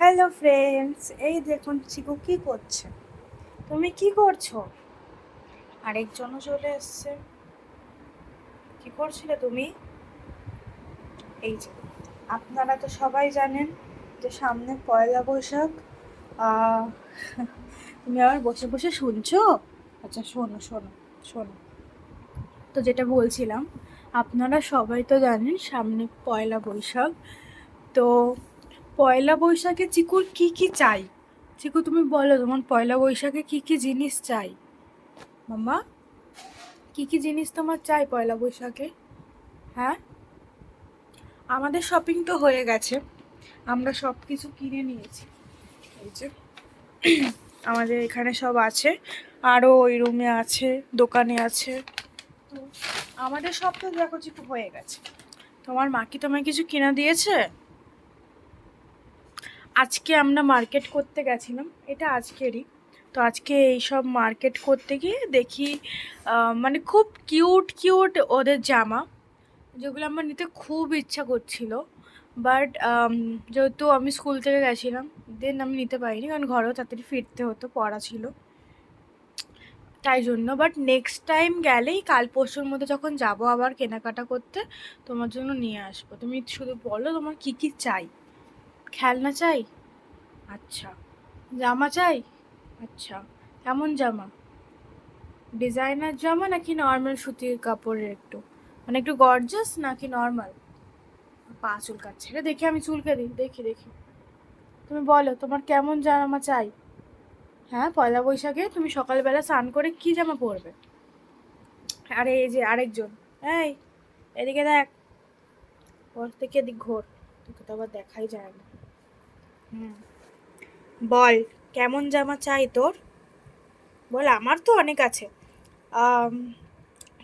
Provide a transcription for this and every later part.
Hello friends এই দেখুন, চিকু কি করছে? তুমি কি করছ? আরেকজনও চলে এসছে। কি করছিলে তুমি? এই যে, আপনারা তো সবাই জানেন যে সামনে পয়লা বৈশাখ। তুমি আবার বসে বসে শুনছো? আচ্ছা শোনো শোনো শোনো। তো যেটা বলছিলাম, আপনারা সবাই তো জানেন সামনে পয়লা বৈশাখ। তো পয়লা বৈশাখে চিকুর কি কি চাই? চিকু, তুমি বলো, তোমার পয়লা বৈশাখে কি কি জিনিস চাই? মাম্মা, কি কি জিনিস তোমার চাই পয়লা বৈশাখে? হ্যাঁ? আমাদের শপিং তো হয়ে গেছে। আমরা সব কিছু কিনে নিয়েছি। এই যে, আমাদের এখানে সব আছে। আরও ওই রুমে আছে, দোকানে আছে। তো আমাদের সব তো দেখো চিকু হয়ে গেছে। তোমার মা কি তোমায় কিছু কিনে দিয়েছে? আজকে আমরা মার্কেট করতে গেছিলাম, এটা আজকেরই। তো আজকে এইসব মার্কেট করতে গিয়ে দেখি মানে খুব কিউট কিউট ওদের জামা, যেগুলো আমার নিতে খুব ইচ্ছা করছিল। বাট যেহেতু আমি স্কুল থেকে গেছিলাম দেন আমি নিতে পারিনি, কারণ ঘরেও তাড়াতাড়ি ফিরতে হতো, পড়া ছিল। তাই জন্য বাট নেক্সট টাইম গেলেই কাল পরশুর মধ্যে যখন যাব আবার কেনাকাটা করতে, তোমার জন্য নিয়ে আসব। তুমি শুধু বলো তোমার কি কি চাই। খেলনা চাই? আচ্ছা। জামা চাই? আচ্ছা। কেমন জামা? ডিজাইনার জামা নাকি নর্মাল সুতির কাপড়ের একটু? মানে একটু গর্জাস নাকি নর্মাল পা চুলকাচ্ছে। রে দেখি আমি চুলকে দিই। দেখি দেখি। তুমি বলো, তোমার কেমন জামা চাই? হ্যাঁ পয়লা বৈশাখে তুমি সকালবেলা স্নান করে কি জামা পরবে? আরে, এই যে আরেকজন। এই, এদিকে দেখ। পর থেকে এদিক ঘোর। তোকে তো আবার দেখাই যায় না। বল কেমন জামা চাই তোর? বল আমার তো অনেক আছে।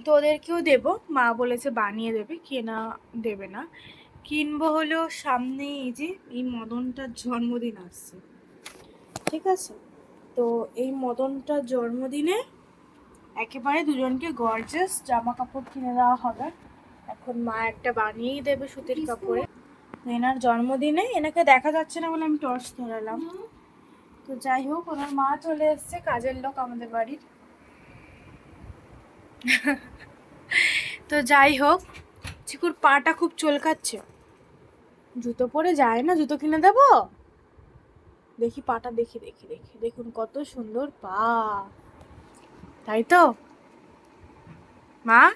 তোদেরকেও দেবো। মা বলেছে বানিয়ে দেবে কেনা দেবে না। কিনবো হলো সামনে এই যে এই মদনটার জন্মদিন আসছে। ঠিক আছে? তো এই মদনটার জন্মদিনে একেবারে দুজনকে গর্জাস জামা কাপড় কিনে দেওয়া হবে। এখন মা একটা বানিয়েই দেবে সুতির কাপড়ে। এনার জন্মদিনে এনাকে দেখা যাচ্ছে না বলে আমি টর্চ ধরালাম। তো যাই হোক, ওনার মা চলে এসছে, কাজের লোক আমাদের বাড়ির। তো যাই হোক, চিকুর পাটা খুব চলকাচ্ছে। জুতো পরে যায় না, জুতো কিনে দেবো? দেখি পাটা, দেখি দেখি দেখি। দেখুন কত সুন্দর পা। তাই তো? মা?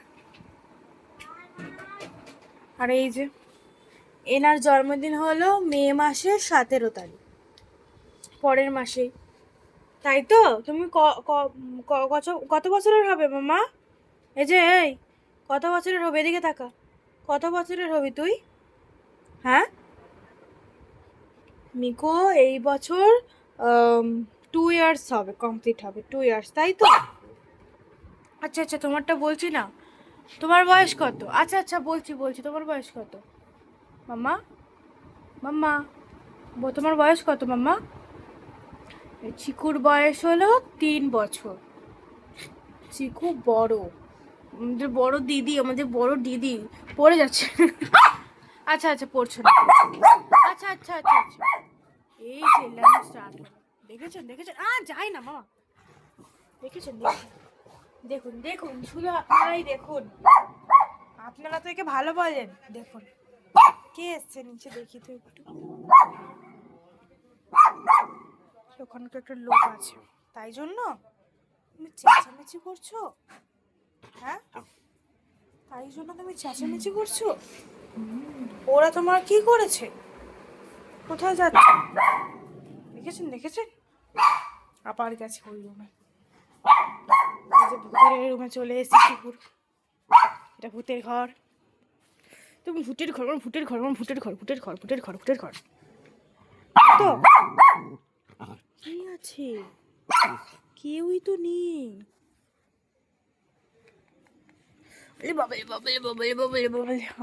আর এই যে এনার জন্মদিন হলো মে মাসের সতেরো তারিখ, পরের মাসেই তাই তো? তুমি কত- বছরের হবে মামা? এই যে, এই, কত বছরের হবে? এদিকে তাকা। কত বছরের হবি তুই? হ্যাঁ? মিকো, এই বছর টু ইয়ার্স হবে কমপ্লিট হবে টু ইয়ার্স তাই তো? আচ্ছা আচ্ছা তোমারটা বলছি না। তোমার বয়স কত? আচ্ছা আচ্ছা বলছি বলছি, তোমার বয়স কত? মাম্মা? মাম্মা তোমার বয়স কত মাম্মা? চিকুর বয়স হলো তিন বছর। চিকু বড়। আমাদের বড় দিদি, আমাদের বড় দিদি। পড়ে যাচ্ছে। আচ্ছা আচ্ছা পড়ছো না। আচ্ছা আচ্ছা আচ্ছা আচ্ছা। এই স্টার্ট দেখেছেন দেখেছেন? আ, যাই না, মামা। দেখেছেন। দেখুন দেখুন, শুধু আপনারাই দেখুন। আপনারা তো একে ভালো বলেন। দেখুন। কে এসছে নিচে দেখি তো একটু। ওখানে তো একটা লোক আছে। তাই জন্য? তুমি চেঁচামেচি করছ? হ্যাঁ? তাই জন্য তুমি চেঁচামেচি করছ? ওরা তোমার কি করেছে? কোথায় যাচ্ছে? দেখেছেন দেখেছেন? আবার গেছে ওই রুমে। ভূতের রুমে চলে এসেছি কুকুর এটা ভূতের ঘর। তুমি ভূতের ঘর ভূতের ঘর ভূতের ঘর ভূতের ঘর ভূতের ঘর ভূতের ঘর। তো কি আছে? কেউই তো নেই।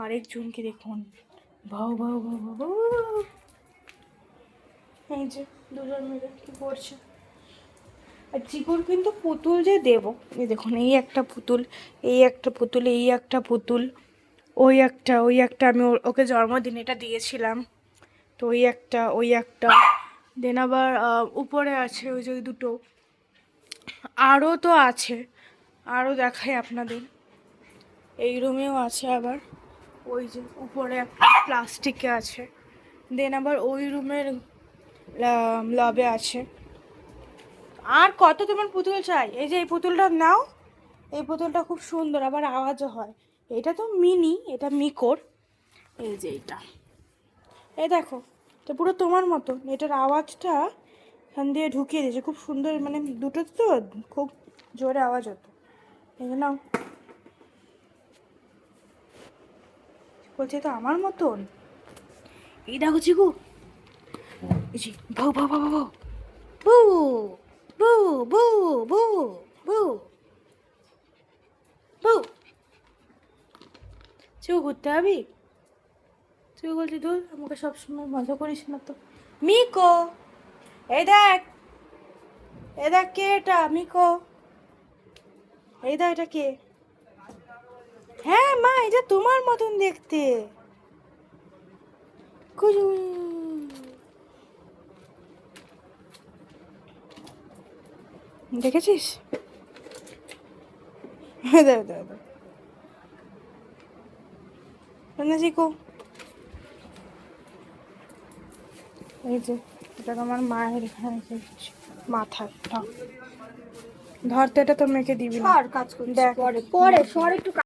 আরেকজনকে দেখুন। ভাও ভাও ভাও, ভাও। এই যে দুজন মিলে কি করছে? আর চিকুর কিন্তু পুতুল যে দেবো। এই দেখুন এই একটা পুতুল এই একটা পুতুল এই একটা পুতুল। ওই একটা ওই একটা আমি ওকে জন্মদিন এটা দিয়েছিলাম। তো ওই একটা ওই একটা। দেন আবার উপরে আছে ওই যে দুটো। আরও তো আছে। আরও দেখাই আপনাদের। এই রুমেও আছে আবার। ওই যে উপরে একটা প্লাস্টিকে আছে। দেন আবার ওই রুমের লবে আছে। আর কত তোমার পুতুল চাই? এই যে এই পুতুলটা নাও। এই পুতুলটা খুব সুন্দর, আবার আওয়াজও হয়। এটা তো মিনি এটা মিকোর এই যে এটা এই দেখো এটা পুরো তোমার মতো এটার আওয়াজটা এখান দিয়ে ঢুকিয়ে দিয়েছে খুব সুন্দর মানে দুটো তো খুব জোরে আওয়াজ হতো এই নাও বলছে তো আমার মতন এই দেখো চিকু যে বউ বউ বউ বউ বউ বউ বউ বউ বউ চিকু ঘুরতে যাবি? তুই বলছি, ধুর, আমাকে সবসময় মজা করিস না তো। মিকো! এই দেখ! এই দেখ কে এটা? মিকো! এই দেখ, এটা কে? হ্যাঁ মা, এটা তোমার মতন দেখতে। দেখেছিস? দেখ দেখ দেখ। না শিখো এই যে এটা আমার মায়ের এখানে মাথায় ধর তো এটা তো মেয়েকে দিবি না। কাজ করি দেখ। পরে পরে সর একটু